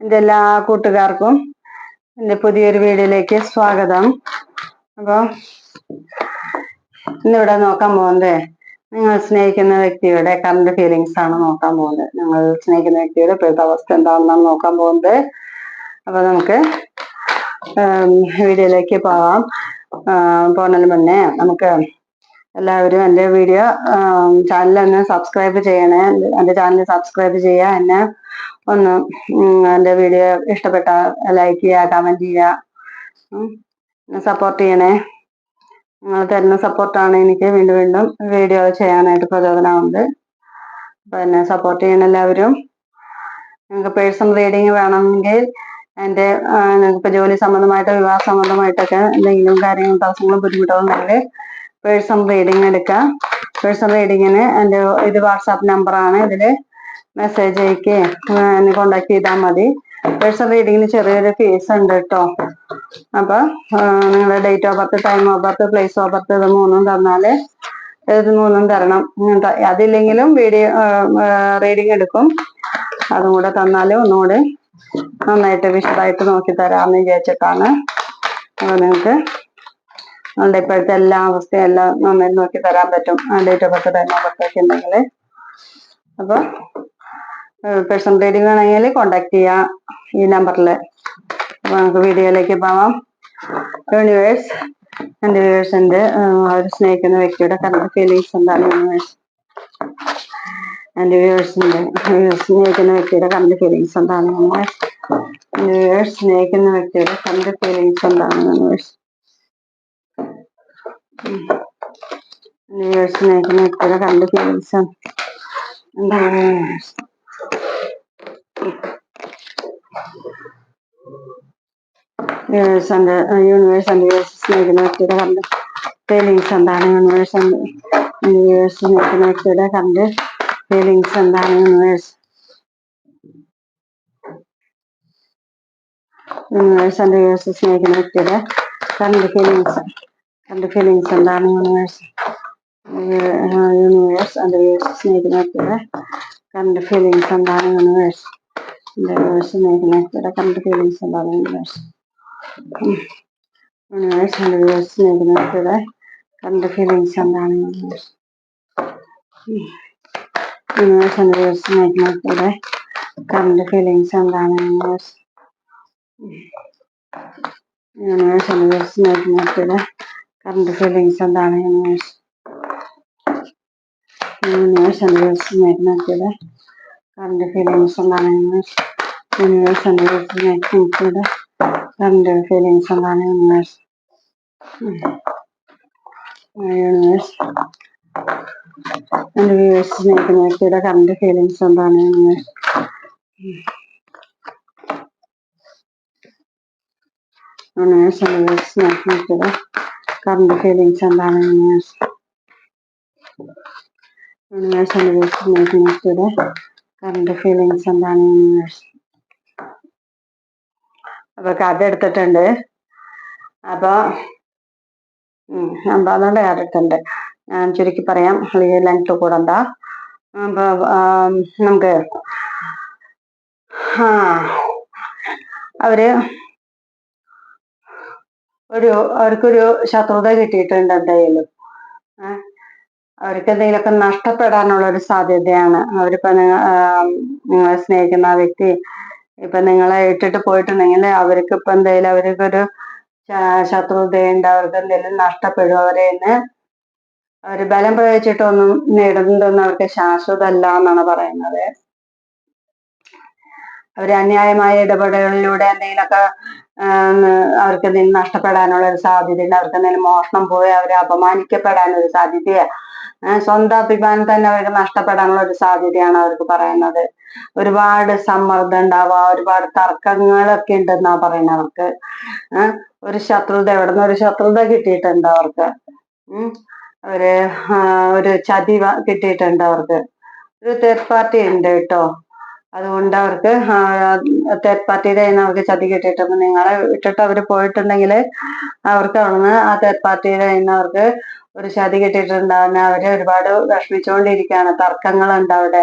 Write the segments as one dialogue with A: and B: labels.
A: എന്റെ എല്ലാ കൂട്ടുകാർക്കും എന്റെ പുതിയൊരു വീഡിയോയിലേക്ക് സ്വാഗതം. അപ്പോൾ ഇന്നിവിടെ നോക്കാൻ പോകുന്നത് നിങ്ങൾ സ്നേഹിക്കുന്ന വ്യക്തിയുടെ കറണ്ട് ഫീലിങ്സ് ആണ് നോക്കാൻ പോകുന്നത്. നിങ്ങൾ സ്നേഹിക്കുന്ന വ്യക്തിയുടെ ഇപ്പോഴത്തെ അവസ്ഥ എന്താണെന്നാണ് നോക്കാൻ പോകുന്നത്. അപ്പോൾ നമുക്ക് വീഡിയോയിലേക്ക് പോകാം. പോണതിന് മുന്നേ നമുക്ക് എല്ലാവരും എന്റെ വീഡിയോ ചാനൽ ഒന്ന് സബ്സ്ക്രൈബ് ചെയ്യണേ. എന്റെ ചാനൽ സബ്സ്ക്രൈബ് ചെയ്യുക എന്നെ ഒന്ന് എന്റെ വീഡിയോ ഇഷ്ടപ്പെട്ട ലൈക്ക് ചെയ്യുക കമന്റ് ചെയ്യുക സപ്പോർട്ട് ചെയ്യണേ. നിങ്ങൾ തരുന്ന സപ്പോർട്ടാണ് എനിക്ക് വീണ്ടും വീണ്ടും വീഡിയോ ചെയ്യാനായിട്ട് പ്രചോദനമുണ്ട് അപ്പോൾ എന്നെ സപ്പോർട്ട് ചെയ്യണ എല്ലാവരും നിങ്ങൾക്ക് പേഴ്സണൽ റീഡിങ് വേണമെങ്കിൽ എന്റെ നിങ്ങൾക്കിപ്പോൾ ജോലി സംബന്ധമായിട്ടോ വിവാഹ സംബന്ധമായിട്ടൊക്കെ എന്തെങ്കിലും കാര്യങ്ങളും തടസ്സങ്ങളും ബുദ്ധിമുട്ടുകളുണ്ടെങ്കിൽ പേഴ്സണൽ റീഡിങ് എടുക്കാം പേഴ്സണൽ റീഡിങ്ങിന് എന്റെ ഇത് വാട്സാപ്പ് നമ്പറാണ് ഇതിൽ മെസ്സേജ് അയക്കേ. എന്നെ കോണ്ടാക്ട് ചെയ്താൽ മതി. പേഴ്സണൽ റീഡിങ്ങിന് ചെറിയൊരു ഫീസ് ഉണ്ട് കേട്ടോ അപ്പൊ നിങ്ങളുടെ date of birth time of birth place of birth ഇത് മൂന്നും തന്നാൽ ഇത് മൂന്നും തരണം. അതില്ലെങ്കിലും വീഡിയോ റീഡിങ് എടുക്കും. അതും കൂടെ തന്നാലും ഒന്നുകൂടി നന്നായിട്ട് വിശദമായിട്ട് നോക്കി തരാമെന്ന് വിചാരിച്ചിട്ടാണ്. അപ്പൊ നിങ്ങൾക്ക് നമ്മുടെ ഇപ്പോഴത്തെ എല്ലാ അവസ്ഥയും എല്ലാം നന്നായി നോക്കി തരാൻ പറ്റും. Date of birth time of birth ഒക്കെ ഉണ്ടെങ്കിൽ. അപ്പോൾ പേഴ്സൺ റീഡിംഗ് വേണമെങ്കിൽ കോണ്ടാക്ട് ചെയ്യാം. ഈ നമ്പറിൽ അപ്പോൾ നമുക്ക് വീഡിയോയിലേക്ക് പോവാം. യൂണിവേഴ്സ് എന്റെ വ്യൂവേഴ്സിന്റെ അവർ സ്നേഹിക്കുന്ന വ്യക്തിയുടെ കറണ്ട് ഫീലിങ്സ് എന്താണ് യൂണിവേഴ്സ് എന്റെ വ്യൂവേഴ്സിന്റെ സ്നേഹിക്കുന്ന വ്യക്തിയുടെ കറണ്ട് ഫീലിങ്സ് എന്താണ് യൂണിവേഴ്സ് എന്റെ വ്യൂവേഴ്സ് സ്നേഹിക്കുന്ന വ്യക്തിയുടെ കറണ്ട് ഫീലിങ്സ് എന്താണ് യൂണിവേഴ്സ് വ്യൂവേഴ്സ് സ്നേഹിക്കുന്ന വ്യക്തിയുടെ കറണ്ട് ഫീലിങ്സ് എന്താണ് universe and universe and universe സ്നേഹിക്കുന്ന വ്യക്തിയുടെ കണ്ട് ഫീലിങ്സ് എന്താണ് യൂണിവേഴ്സ് ആൻഡ് യൂണിവേഴ്സ് സ്നേഹിക്കുന്ന വ്യക്തിയുടെ കണ്ട് ഫീലിങ്സ് എന്താണ് യൂണിവേഴ്സ് യൂണിവേഴ്സ് ആൻഡ് യൂണിവേഴ്സ് സ്നേഹിക്കുന്ന വ്യക്തിയുടെ കണ്ട് ഫീലിങ്സ് കണ്ട് ഫീലിങ്സ് എന്താണ് യൂണിവേഴ്സ് യൂണിവേഴ്സ് ആൻഡ് യൂണിവേഴ്സ് സ്നേഹിക്കുന്ന വ്യക്തിയുടെ കണ്ട് ഫീലിങ്സ് എന്താണ് യൂണിവേഴ്സ് യൂണിവേഴ്സ് സ്നേഹിക്കുന്ന വ്യക്തിയുടെ കണ്ട് ഫീലിങ്സ് എന്താണ് യൂണിവേഴ്സ് universe and viewers സ്നേഹിക്കുന്നവരുടെ കണ്ട ഫീലിങ്സ് എന്താണ് യൂണിവേഴ്സ് യൂണിവേഴ്സ് ആൻഡ് വ്യൂവേഴ്സ് സ്നേഹിക്കുന്നവരുടെ കണ്ട ഫീലിങ്സ് എന്താണ് യൂണിവേഴ്സ് യൂണിവേഴ്സ് ആൻഡ് വ്യൂവേഴ്സ് സ്നേഹിക്കുന്നവരുടെ കറണ്ട് ഫീലിങ്സ് എന്താണ് യൂണിവേഴ്സ് യൂണിവേഴ്സ് ആൻഡ് വ്യൂവേഴ്സ് സ്നേഹിക്കുന്നവരുടെ കറണ്ട് ഫീലിങ്സ് എന്താണ് യൂണിവേഴ്സ് യൂണിവേഴ്സ് ആൻഡ് വ്യൂവേഴ്സ് സ്നേഹിക്കുന്നവരുടെ രണ്ട് ഫീലിങ്സ് എന്താണ് യൂണിവേഴ്സ് യൂണിവേഴ്സ് എന്റെ വ്യൂവേഴ്സ് സ്നേഹിക്കുന്ന വ്യക്തിയുടെ കറണ്ട് ഫീലിങ്സ് എന്താണ് യൂണിവേഴ്സ് യൂണിവേഴ്സ് എന്റെ വ്യൂവേഴ്സ് സ്നേഹിക്കുന്ന വ്യക്തിയുടെ കറണ്ട് ഫീലിങ്സ് എന്താണ് യൂണിവേഴ്സ് യൂണിവേഴ്സ് എന്റെ വ്യൂവേഴ്സ് സ്നേഹിക്കുന്ന വ്യക്തിയുടെ കറണ്ട് ഫീലിങ്സ് എന്താണ് യൂണിവേഴ്സ് അപ്പൊ കഥ എടുത്തിട്ടുണ്ട്. അപ്പൊ എന്താന്നുള്ള കഥ എടുത്തിട്ടുണ്ട് ഞാൻ ചുരുക്കി പറയാം. ലെങ്ത് കൂടണ്ട അപ്പൊ നമുക്ക് അവർ ഒരു അവർക്കൊരു ശത്രുത കിട്ടിയിട്ടുണ്ട് എന്തായാലും. അവർക്ക് എന്തെങ്കിലുമൊക്കെ നഷ്ടപ്പെടാനുള്ള ഒരു സാധ്യതയാണ്. അവരിപ്പോ നിങ്ങളെ സ്നേഹിക്കുന്ന ആ വ്യക്തി ഇപ്പൊ നിങ്ങളെ ഇട്ടിട്ട് പോയിട്ടുണ്ടെങ്കിൽ അവർക്ക് ഇപ്പൊ എന്തെങ്കിലും അവർക്കൊരു ശത്രുതയുണ്ട് അവർക്ക് എന്തെങ്കിലും നഷ്ടപ്പെടും. അവരെ അവർ ബലം പ്രയോഗിച്ചിട്ടൊന്നും നേടുന്നതൊന്നും അവർക്ക് ശാശ്വതമല്ല എന്നാണ് പറയുന്നത്. അവർ അന്യായമായ ഇടപെടലിലൂടെ എന്തെങ്കിലുമൊക്കെ അവർക്ക് എന്തെങ്കിലും നഷ്ടപ്പെടാനുള്ള ഒരു സാധ്യതയുണ്ട് അവർക്ക് എന്തെങ്കിലും മോഷണം പോയി അവരെ അപമാനിക്കപ്പെടാനൊരു സാധ്യതയാണ് സ്വന്തം അഭിമാനം തന്നെ അവർക്ക് നഷ്ടപ്പെടാനുള്ള ഒരു സാധ്യതയാണ് അവർക്ക് പറയുന്നത്. ഒരുപാട് സമ്മർദ്ദം ഉണ്ടാവുക ഒരുപാട് തർക്കങ്ങളൊക്കെ ഉണ്ടെന്നാ പറയുന്നത് അവർക്ക്. ഒരു ശത്രുത എവിടെ നിന്ന് ഒരു ശത്രുത കിട്ടിയിട്ടുണ്ട് അവർക്ക്. ഒരു ഒരു ചതി കിട്ടിയിട്ടുണ്ട് അവർക്ക്. ഒരു തേർഡ് പാർട്ടി ഉണ്ട് കേട്ടോ. അതുകൊണ്ട് അവർക്ക് തേർഡ് പാർട്ടിയുടെ അവർക്ക് ചതി കിട്ടിയിട്ടുണ്ട്. നിങ്ങളെ വിട്ടിട്ട് അവർ പോയിട്ടുണ്ടെങ്കിൽ അവർക്ക് അവിടുന്ന് ആ തേർഡ് പാർട്ടിയുടെ കയ്യിൽ നിന്ന് അവർക്ക് ഒരു ചതി കിട്ടിയിട്ടുണ്ടാകുന്ന അവർ ഒരുപാട് വിഷമിച്ചുകൊണ്ടിരിക്കുകയാണ് തർക്കങ്ങളുണ്ട് അവിടെ.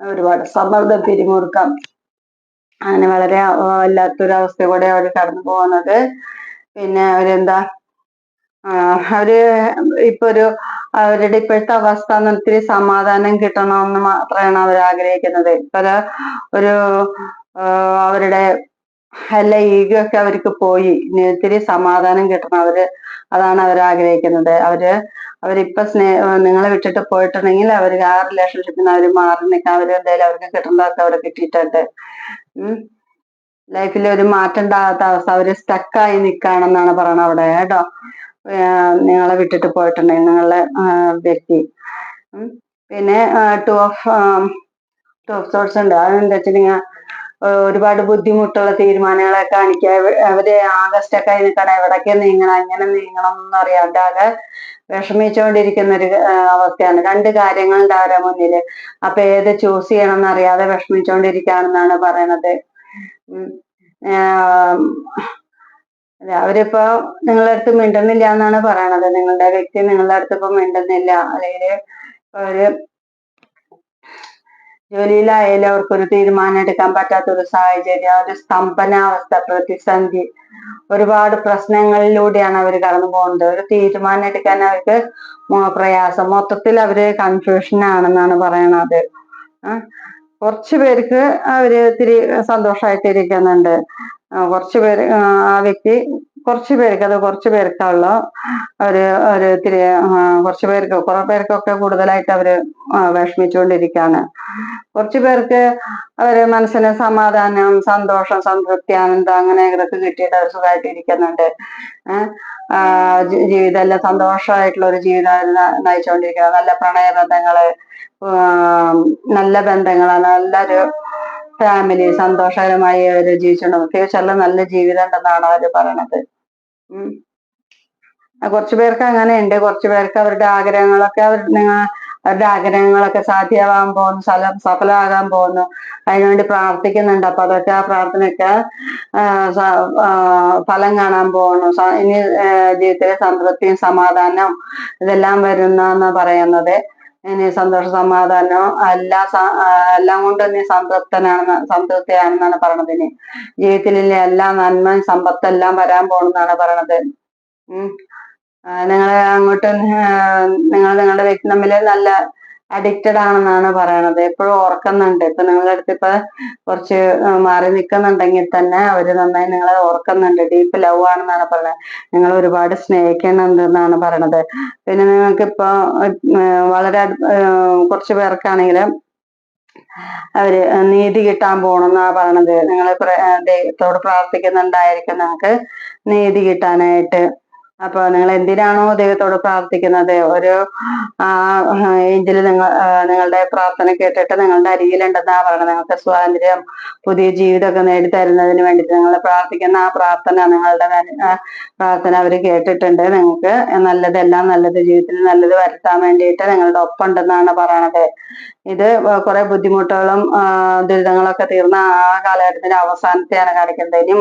A: ഒരുപാട് സമ്മർദ്ദം പിരിമുറുക്കം. അങ്ങനെ വളരെ വല്ലാത്തൊരവസ്ഥ കൂടെ അവർ കടന്നു പോകുന്നത്. പിന്നെ അവരെന്താ അവർ ഇപ്പൊ ഒരു അവരുടെ ഇപ്പോഴത്തെ അവസ്ഥ ഇത്തിരി സമാധാനം കിട്ടണമെന്ന് മാത്രമാണ് അവർ ആഗ്രഹിക്കുന്നത്. ഇപ്പൊ ഒരു- അവരുടെ എല്ലാ ഈഗോ ഒക്കെ അവർക്ക് പോയി. ഇനി ഒത്തിരി സമാധാനം കിട്ടണം. അവർ അതാണ് അവർ ആഗ്രഹിക്കുന്നത്. അവർ അവരിപ്പൊ സ്നേഹ നിങ്ങളെ വിട്ടിട്ട് പോയിട്ടുണ്ടെങ്കിൽ അവർ ആ റിലേഷൻഷിപ്പിൽ നിന്ന് അവർ മാറി നിൽക്കാൻ അവർ എന്തായാലും അവർക്ക് കിട്ടേണ്ടതൊക്കെ അവിടെ കിട്ടിയിട്ടുണ്ട്. ലൈഫിൽ ഒരു മാറ്റം ഉണ്ടാകാത്ത അവസ്ഥ. അവർ സ്റ്റക്കായി നിൽക്കുകയാണെന്നാണ് പറയണത് അവിടെ. കേട്ടോ? നിങ്ങളെ വിട്ടിട്ട് പോയിട്ടുണ്ടെങ്കിൽ നിങ്ങളെ വ്യക്തി. പിന്നെ two of two of swords ഉണ്ട്. അതെന്താ വെച്ചിട്ടുണ്ടെങ്കിൽ ഒരുപാട് ബുദ്ധിമുട്ടുള്ള തീരുമാനങ്ങളെ കാണിക്കുക. അവ- അവർ ആകസ്റ്റൊക്കെ ആയി നിൽക്കണം എവിടേക്ക് നീങ്ങണം എങ്ങനെ നീങ്ങണം എന്ന് അറിയാണ്ട് ആകെ വിഷമിച്ചുകൊണ്ടിരിക്കുന്ന ഒരു അവസ്ഥയാണ്. രണ്ട് കാര്യങ്ങളുണ്ട് അവരുടെ മുന്നിൽ അപ്പൊ ഏത് ചൂസ് ചെയ്യണം എന്നറിയാതെ വിഷമിച്ചുകൊണ്ടിരിക്കുകയാണെന്നാണ് പറയണത്. അവരിപ്പോ നിങ്ങളുടെ അടുത്ത് മിണ്ടുന്നില്ല എന്നാണ് പറയണത്. നിങ്ങളുടെ വ്യക്തി നിങ്ങളുടെ അടുത്ത് ഇപ്പൊ മിണ്ടുന്നില്ല. അല്ലെങ്കിൽ അവർ ജോലിയിലായാലും അവർക്കൊരു തീരുമാനം എടുക്കാൻ പറ്റാത്ത ഒരു സാഹചര്യം ഒരു സ്തംഭനാവസ്ഥ പ്രതിസന്ധി ഒരുപാട് പ്രശ്നങ്ങളിലൂടെയാണ് അവർ കടന്നു പോകുന്നത്. ഒരു തീരുമാനം എടുക്കാൻ അവർക്ക് പ്രയാസം. മൊത്തത്തിൽ അവർ കൺഫ്യൂഷൻ ആണെന്നാണ് പറയണത്. കുറച്ചു പേർക്ക് അവർ ഇത്തിരി സന്തോഷമായിട്ട് ഇരിക്കുന്നുണ്ട് കുറച്ചു പേര് ആ വ്യക്തി കുറച്ച് പേർക്ക് അത് കുറച്ച് പേർക്കുള്ള ഒരു ഇത്തിരി ആ, കുറച്ച് പേർക്ക് കുറെ പേർക്കൊക്കെ കൂടുതലായിട്ട് അവർ വിഷമിച്ചുകൊണ്ടിരിക്കുകയാണ് കുറച്ച് പേർക്ക് അവർ മനസ്സിന് സമാധാനം സന്തോഷം സംതൃപ്തി ആനന്ദം അങ്ങനെ ഇതൊക്കെ കിട്ടിയിട്ട് അവർ സുഖമായിട്ട് ഇരിക്കുന്നുണ്ട്. ജീവിതം എല്ലാം സന്തോഷമായിട്ടുള്ള ഒരു ജീവിതം ന- നയിച്ചുകൊണ്ടിരിക്കുക നല്ല പ്രണയബന്ധങ്ങൾ ആഹ് നല്ല ബന്ധങ്ങൾ നല്ലൊരു ഫാമിലി സന്തോഷകരമായി അവർ ജീവിച്ചുകൊണ്ട് ഫ്യൂച്ചറിൽ നല്ല ജീവിതം ഉണ്ടെന്നാണ് അവർ പറയണത്. ഉം. കുറച്ചു പേർക്ക് അങ്ങനെ ഉണ്ട്. കുറച്ചു പേർക്ക് അവരുടെ ആഗ്രഹങ്ങളൊക്കെ അവർ അവരുടെ ആഗ്രഹങ്ങളൊക്കെ സാധ്യമാകാൻ പോകുന്നു സല സഫലമാകാൻ പോകുന്നു. അതിനുവേണ്ടി പ്രാർത്ഥിക്കുന്നുണ്ട്. അപ്പൊ അതൊക്കെ ആ പ്രാർത്ഥനയൊക്കെ ഫലം കാണാൻ പോകുന്നു. ഇനി ജീവിതത്തിലെ സംതൃപ്തിയും സമാധാനവും ഇതെല്ലാം വരുന്ന പറയുന്നത്. ഇനി സന്തോഷ സമാധാനം എല്ലാ എല്ലാം കൊണ്ടും നീ സംതൃപ്തനാണെന്ന് സംതൃപ്തിയാണെന്നാണ് പറയണത് ഇനി ജീവിതത്തിലെ എല്ലാ നന്മ സമ്പത്തെല്ലാം വരാൻ പോണെന്നാണ് പറയണത്. ഉം. നിങ്ങൾ അങ്ങോട്ട് നിങ്ങൾ നിങ്ങളുടെ വ്യക്തി തമ്മിൽ നല്ല അഡിക്റ്റഡ് ആണെന്നാണ് പറയണത്. എപ്പോഴും ഓർക്കുന്നുണ്ട്. ഇപ്പൊ നിങ്ങളുടെ അടുത്ത് ഇപ്പൊ കുറച്ച് മാറി നിൽക്കുന്നുണ്ടെങ്കിൽ തന്നെ അവർ നന്നായി നിങ്ങളെ ഓർക്കുന്നുണ്ട്. ഡീപ്പ് ലവ് ആണെന്നാണ് പറയുന്നത് നിങ്ങൾ ഒരുപാട് സ്നേഹിക്കുന്നുണ്ടെന്നാണ് പറയണത്. പിന്നെ നിങ്ങൾക്ക് ഇപ്പൊ വളരെ കുറച്ച് പേർക്കാണെങ്കിൽ അവർ നീതി കിട്ടാൻ പോണെന്നാ പറയണത്. നിങ്ങൾ ദൈവത്തോട് പ്രാർത്ഥിക്കുന്നുണ്ടായിരിക്കും. നിങ്ങൾക്ക് നീതി കിട്ടാനായിട്ട്. അപ്പൊ നിങ്ങൾ എന്തിനാണോ ദൈവത്തോട് പ്രാർത്ഥിക്കുന്നത്? ഒരു ആ ഏഞ്ചൽ നിങ്ങൾ നിങ്ങളുടെ പ്രാർത്ഥന കേട്ടിട്ട് നിങ്ങളുടെ അരികിലുണ്ടെന്നാ പറയുന്നത് നിങ്ങൾക്ക് സ്വാതന്ത്ര്യം പുതിയ ജീവിതമൊക്കെ നേടിത്തരുന്നതിന് വേണ്ടി നിങ്ങൾ പ്രാർത്ഥിക്കുന്ന ആ പ്രാർത്ഥന നിങ്ങളുടെ പ്രാർത്ഥന അവർ കേട്ടിട്ടുണ്ട്. നിങ്ങൾക്ക് നല്ലതെല്ലാം നല്ലത് ജീവിതത്തിൽ നല്ലത് വരുത്താൻ വേണ്ടിയിട്ട് നിങ്ങളുടെ ഒപ്പം ഉണ്ടെന്നാണ് പറയണത്. ഇത് കുറെ ബുദ്ധിമുട്ടുകളും ദുരിതങ്ങളൊക്കെ തീർന്ന ആ കാലഘട്ടത്തിന്റെ അവസാനത്തെയാണ് കാണിക്കുന്നത്. ഇനി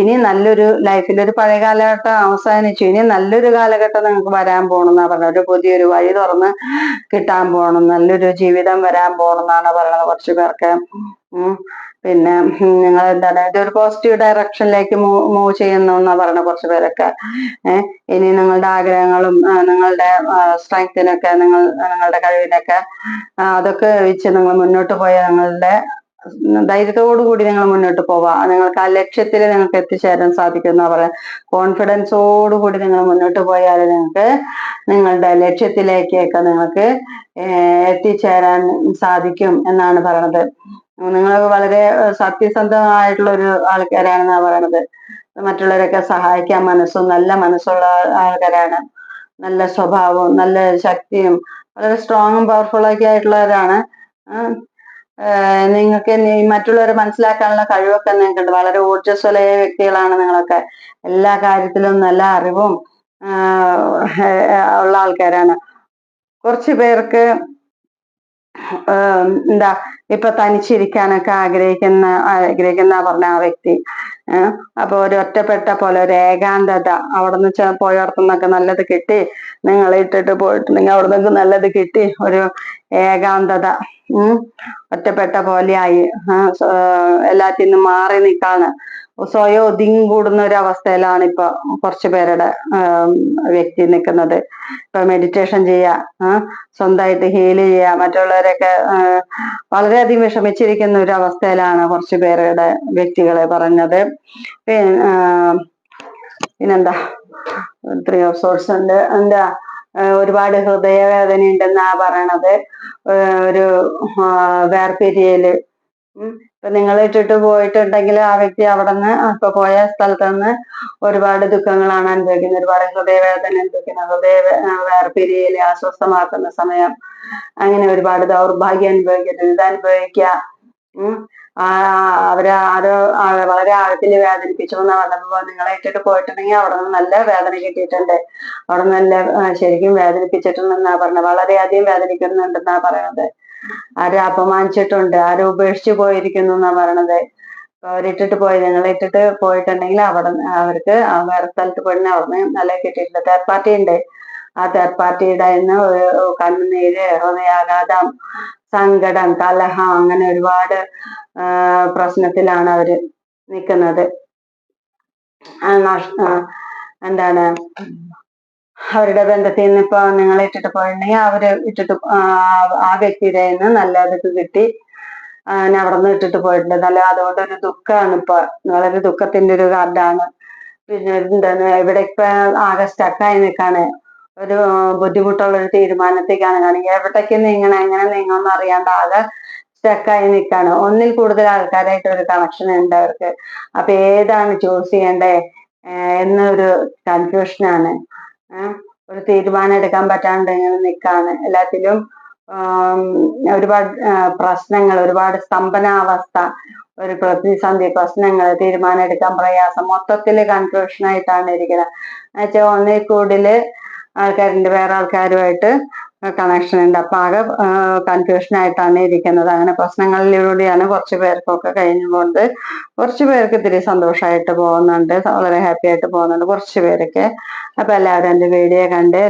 A: ഇനി നല്ലൊരു ലൈഫിൽ ഒരു പഴയ കാലഘട്ടം അവസാനിച്ചു ഇനി നല്ലൊരു കാലഘട്ടം നിങ്ങൾക്ക് വരാൻ പോണെന്നാ പറഞ്ഞത്. ഒരു പുതിയൊരു വഴി തുറന്ന് കിട്ടാൻ പോണം. നല്ലൊരു ജീവിതം വരാൻ പോണെന്നാണ് പറയുന്നത് കുറച്ചു പേർക്ക്. പിന്നെ നിങ്ങൾ എന്താണ്? ഇതൊരു പോസിറ്റീവ് ഡയറക്ഷനിലേക്ക് മൂവ് ചെയ്യുന്നു എന്നാ പറയുന്നത് കുറച്ച് പേരൊക്കെ. ഇനി നിങ്ങളുടെ ആഗ്രഹങ്ങളും നിങ്ങളുടെ സ്ട്രെങ്തിനൊക്കെ നിങ്ങൾ നിങ്ങളുടെ കഴിവിനൊക്കെ അതൊക്കെ വെച്ച് നിങ്ങൾ മുന്നോട്ട് പോയ നിങ്ങളുടെ ധൈര്യത്തോടു കൂടി നിങ്ങൾ മുന്നോട്ട് പോവാ. നിങ്ങൾക്ക് ആ ലക്ഷ്യത്തിൽ നിങ്ങൾക്ക് എത്തിച്ചേരാൻ സാധിക്കും എന്നാ പറയാം കോൺഫിഡൻസോടു കൂടി നിങ്ങൾ മുന്നോട്ട് പോയാൽ നിങ്ങൾക്ക് നിങ്ങളുടെ ലക്ഷ്യത്തിലേക്കൊക്കെ നിങ്ങൾക്ക് എത്തിച്ചേരാൻ സാധിക്കും എന്നാണ് പറയണത്. നിങ്ങൾ വളരെ സത്യസന്ധമായിട്ടുള്ള ഒരു ആൾക്കാരാണെന്നാണ് പറയണത്. മറ്റുള്ളവരൊക്കെ സഹായിക്കാൻ മനസ്സും നല്ല മനസ്സുള്ള ആൾ- ആൾക്കാരാണ്. നല്ല സ്വഭാവവും നല്ല ശക്തിയും വളരെ സ്ട്രോങ്ങും പവർഫുൾ ഒക്കെ ആയിട്ടുള്ളവരാണ്. നിങ്ങൾക്ക് മറ്റുള്ളവരെ മനസ്സിലാക്കാനുള്ള കഴിവൊക്കെ നിങ്ങൾക്കുണ്ട്. വളരെ ഊർജസ്വലയ വ്യക്തികളാണ് നിങ്ങളൊക്കെ. എല്ലാ കാര്യത്തിലും നല്ല അറിവും ഉള്ള ആൾക്കാരാണ്. കുറച്ചു പേർക്ക് എന്താ ഇപ്പൊ തനിച്ചിരിക്കാനൊക്കെ ആഗ്രഹിക്കുന്ന ആഗ്രഹിക്കുന്ന പറഞ്ഞ ആ വ്യക്തി. അപ്പൊ ഒരു ഒറ്റപ്പെട്ട പോലെ ഒരു ഏകാന്തത അവിടെ നിന്ന് പോയടത്തുനിന്നൊക്കെ നല്ലത് കിട്ടി. നിങ്ങൾ ഇട്ടിട്ട് പോയിട്ടുണ്ടെങ്കിൽ അവിടെ നിന്നൊക്കെ നല്ലത് കിട്ടി. ഒരു ഏകാന്തത ഉം ഒറ്റപ്പെട്ട പോലെയായി. എല്ലാത്തിൽ നിന്നും മാറി നിൽക്കാണ് സ്വയം ഒതുങ്ങി കൂടുന്ന ഒരു അവസ്ഥയിലാണ് ഇപ്പൊ കുറച്ചു പേരുടെ വ്യക്തി നിൽക്കുന്നത്. ഇപ്പൊ മെഡിറ്റേഷൻ ചെയ്യുക സ്വന്തമായിട്ട് ഹീൽ ചെയ്യുക മറ്റുള്ളവരൊക്കെ വളരെയധികം വിഷമിച്ചിരിക്കുന്ന ഒരു അവസ്ഥയിലാണ് കുറച്ചു പേരുടെ വ്യക്തികളെ പറഞ്ഞത് പിന്നെന്താ? ത്രീ ഓഫ് സോഴ്സ് ഉണ്ട്. എന്താ ഒരുപാട് ഹൃദയവേദന ഉണ്ടെന്നാ പറയണത് ഒരു വേർപിരിയൽ. ഇപ്പൊ നിങ്ങൾ ഇട്ടിട്ട് പോയിട്ടുണ്ടെങ്കിൽ ആ വ്യക്തി അവിടെ നിന്ന് ഇപ്പൊ പോയ സ്ഥലത്ത് നിന്ന് ഒരുപാട് ദുഃഖങ്ങളാണ് അനുഭവിക്കുന്നത്. ഒരുപാട് ഹൃദയവേദന അനുഭവിക്കുന്നത്. ഹൃദയ വേർപിരിയൽ അസ്വസ്ഥമാക്കുന്ന സമയം അങ്ങനെ ഒരുപാട് ദൗർഭാഗ്യം അനുഭവിക്കുക ദുരിതം അവരെ ആരോ വളരെ ആഴത്തിൽ വേദനിപ്പിച്ചു. എന്ന് പറഞ്ഞപ്പോ നിങ്ങളെ ഇട്ടിട്ട് പോയിട്ടുണ്ടെങ്കിൽ അവിടെ നിന്ന് നല്ല വേദന കിട്ടിയിട്ടുണ്ട്. അവിടെ നല്ല ശരിക്കും വേദനിപ്പിച്ചിട്ടുണ്ടെന്നാ പറഞ്ഞത്. വളരെയധികം വേദനിക്കുന്നുണ്ടെന്നാ പറയണത് ആരെ അപമാനിച്ചിട്ടുണ്ട് ആരെ ഉപേക്ഷിച്ചു പോയിരിക്കുന്നു എന്നാ പറയണത്. അവരിട്ടിട്ട് പോയി നിങ്ങൾ ഇട്ടിട്ട് പോയിട്ടുണ്ടെങ്കിൽ അവിടെ അവർക്ക് വേറെ സ്ഥലത്ത് പോയിട്ട് അവിടെ നല്ല കിട്ടിയിട്ടില്ല തേർഡ് പാർട്ടി ഉണ്ട്. ആ തേർഡ് പാർട്ടിയുടെ നിന്ന് കണ്ണുനീര് ഹൃദയാഘാതം സങ്കടം കലഹം അങ്ങനെ ഒരുപാട് പ്രശ്നത്തിലാണ് അവർ നിൽക്കുന്നത്. എന്താണ്? അവരുടെ ബന്ധത്തിൽ നിന്ന് ഇപ്പൊ നിങ്ങൾ ഇട്ടിട്ട് പോയിട്ടുണ്ടെങ്കിൽ അവർ ഇട്ടിട്ട് ആ വ്യക്തിയുടെ നിന്ന് നല്ലത് കിട്ടി. അവിടെ നിന്ന് ഇട്ടിട്ട് പോയിട്ടുണ്ട്. നല്ല അതുകൊണ്ട് ഒരു ദുഃഖമാണ് ഇപ്പൊ. വളരെ ദുഃഖത്തിന്റെ ഒരു കാർഡാണ് പിന്നെ എന്താണ് ഇവിടെ ഇപ്പൊ ആകെ സ്റ്റക്കായി നിൽക്കാണ് ഒരു ബുദ്ധിമുട്ടുള്ള ഒരു തീരുമാനത്തേക്കാണ്. കാണിക്കുക എവിടേക്ക് നീങ്ങണം എങ്ങനെ നീങ്ങണമെന്ന് അറിയാണ്ട് ആകെ സ്റ്റക്കായി നിൽക്കാണ് ഒന്നിൽ കൂടുതൽ ആൾക്കാരായിട്ട് ഒരു കണക്ഷൻ ഉണ്ട് അവർക്ക്. അപ്പൊ ഏതാണ് ചൂസ് ചെയ്യേണ്ടേ എന്നൊരു കൺഫ്യൂഷനാണ് ഒരു തീരുമാനം എടുക്കാൻ പറ്റാണ്ട് ഇങ്ങനെ നിൽക്കാണ് എല്ലാത്തിലും ഒരുപാട് പ്രശ്നങ്ങൾ ഒരുപാട് സ്തംഭനാവസ്ഥ ഒരു പ്രതിസന്ധി പ്രശ്നങ്ങൾ തീരുമാനം എടുക്കാൻ പ്രയാസം മൊത്തത്തിൽ കൺഫ്യൂഷൻ ആയിട്ടാണ് ഇരിക്കുന്നത് എന്നുവെച്ചാൽ ഒന്നിൽ കൂടുതൽ ആൾക്കാരുണ്ട് വേറെ ആൾക്കാരുമായിട്ട് കണക്ഷൻ ഉണ്ട്. അപ്പൊ ആകെ കൺഫ്യൂഷൻ ആയിട്ടാണ് ഇരിക്കുന്നത്. അങ്ങനെ പ്രശ്നങ്ങളിലൂടെയാണ് കുറച്ച് പേർക്കൊക്കെ കഴിഞ്ഞു പോകുന്നത് കുറച്ച് പേർക്ക് ഇത്തിരി സന്തോഷമായിട്ട് പോകുന്നുണ്ട്. വളരെ ഹാപ്പി ആയിട്ട് പോകുന്നുണ്ട് കുറച്ച് പേരൊക്കെ. അപ്പൊ എല്ലാവരും എന്റെ വീഡിയോ കണ്ട്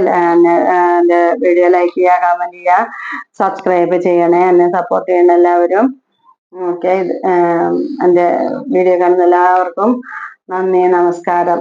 A: എന്റെ വീഡിയോ ലൈക്ക് ചെയ്യുക കമന്റ് ചെയ്യുക സബ്സ്ക്രൈബ് ചെയ്യണേ എന്നെ സപ്പോർട്ട് ചെയ്യണ എല്ലാവരും. ഓക്കെ എന്റെ വീഡിയോ കാണുന്ന എല്ലാവർക്കും നന്ദി നമസ്കാരം.